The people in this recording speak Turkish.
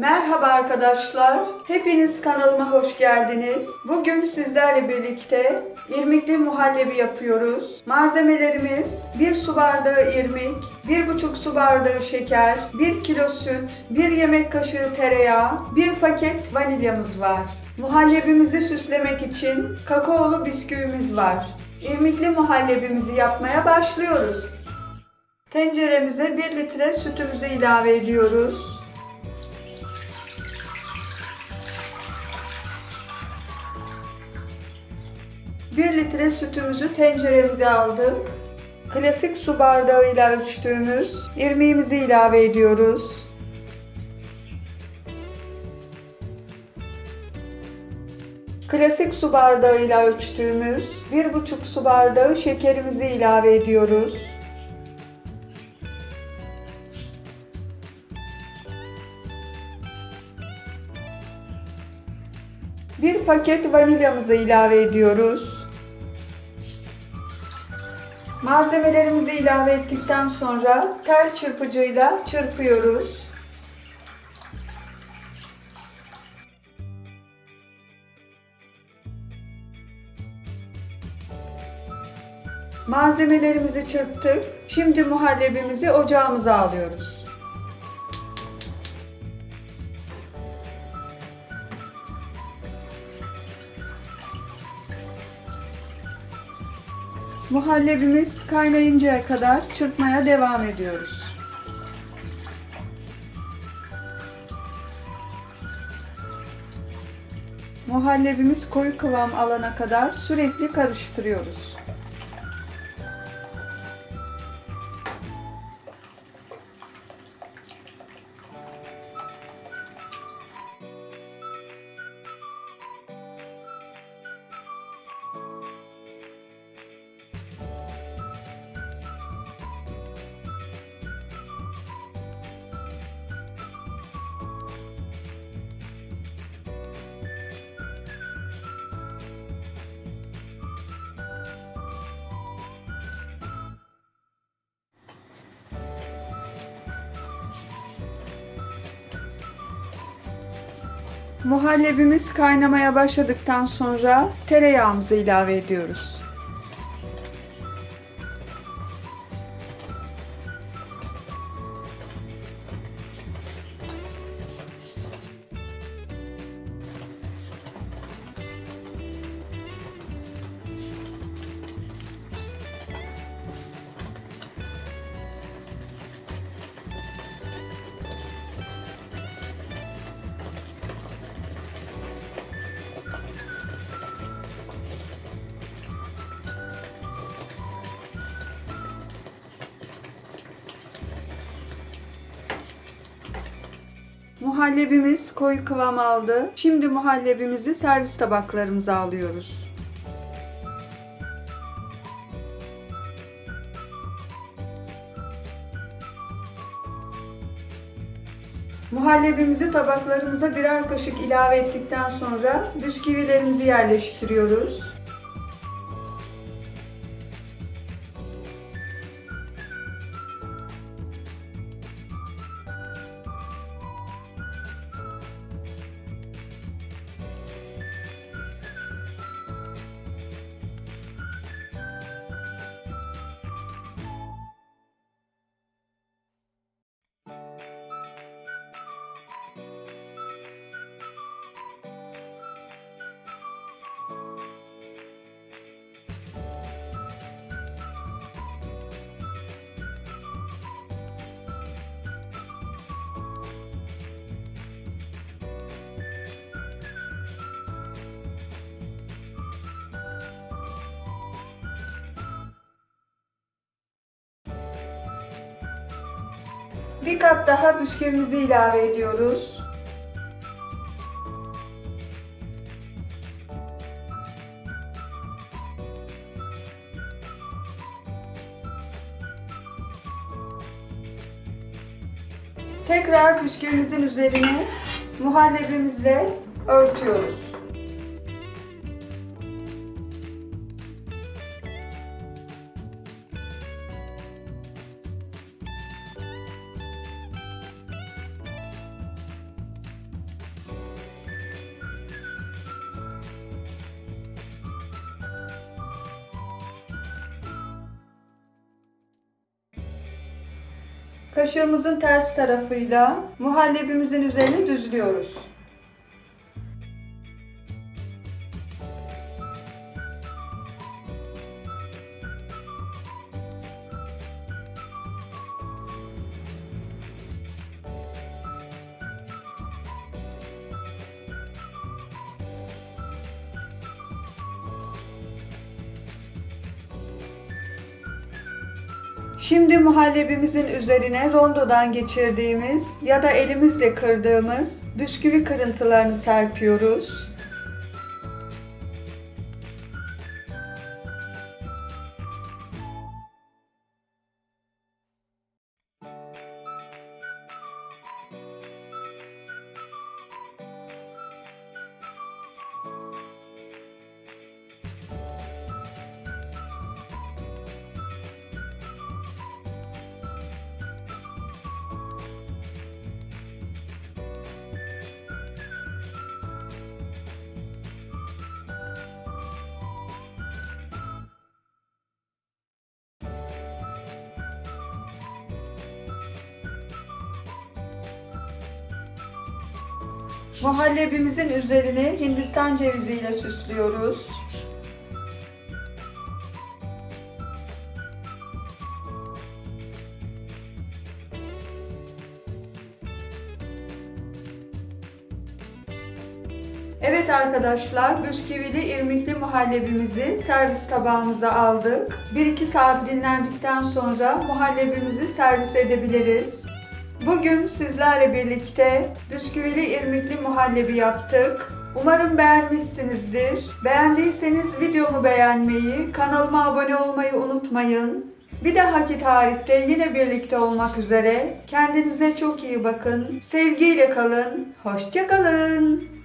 Merhaba arkadaşlar. Hepiniz kanalıma hoş geldiniz. Bugün sizlerle birlikte irmikli muhallebi yapıyoruz. Malzemelerimiz 1 su bardağı irmik, 1,5 su bardağı şeker, 1 kilo süt, 1 yemek kaşığı tereyağı, 1 paket vanilyamız var. Muhallebimizi süslemek için kakaolu bisküvimiz var. İrmikli muhallebimizi yapmaya başlıyoruz. Tenceremize 1 litre sütümüzü ilave ediyoruz. 1 litre sütümüzü tenceremize aldık. Klasik su bardağıyla ölçtüğümüz irmiğimizi ilave ediyoruz. Klasik su bardağıyla ölçtüğümüz 1,5 su bardağı şekerimizi ilave ediyoruz. Bir paket vanilyamızı ilave ediyoruz. Malzemelerimizi ilave ettikten sonra tel çırpıcıyla çırpıyoruz. Malzemelerimizi çırptık. Şimdi muhallebimizi ocağımıza alıyoruz. Muhallebimiz kaynayıncaya kadar çırpmaya devam ediyoruz. Muhallebimiz koyu kıvam alana kadar sürekli karıştırıyoruz. Muhallebimiz kaynamaya başladıktan sonra tereyağımızı ilave ediyoruz. Muhallebimiz koyu kıvam aldı. Şimdi muhallebimizi servis tabaklarımıza alıyoruz. Muhallebimizi tabaklarımıza birer kaşık ilave ettikten sonra bisküvilerimizi yerleştiriyoruz. Bir kat daha bisküvimizi ilave ediyoruz. Tekrar bisküvimizin üzerine muhallebimizle örtüyoruz. Kaşığımızın ters tarafıyla muhallebimizin üzerine düzlüyoruz. Şimdi muhallebimizin üzerine rondodan geçirdiğimiz ya da elimizle kırdığımız bisküvi kırıntılarını serpiyoruz. Muhallebimizin üzerine Hindistan ceviziyle süslüyoruz. Evet arkadaşlar, bisküvili irmikli muhallebimizi servis tabağımıza aldık. 1-2 saat dinlendikten sonra muhallebimizi servis edebiliriz. Bugün sizlerle birlikte bisküvili irmikli muhallebi yaptık. Umarım beğenmişsinizdir. Beğendiyseniz videomu beğenmeyi, kanalıma abone olmayı unutmayın. Bir dahaki tarihte yine birlikte olmak üzere. Kendinize çok iyi bakın. Sevgiyle kalın. Hoşça kalın.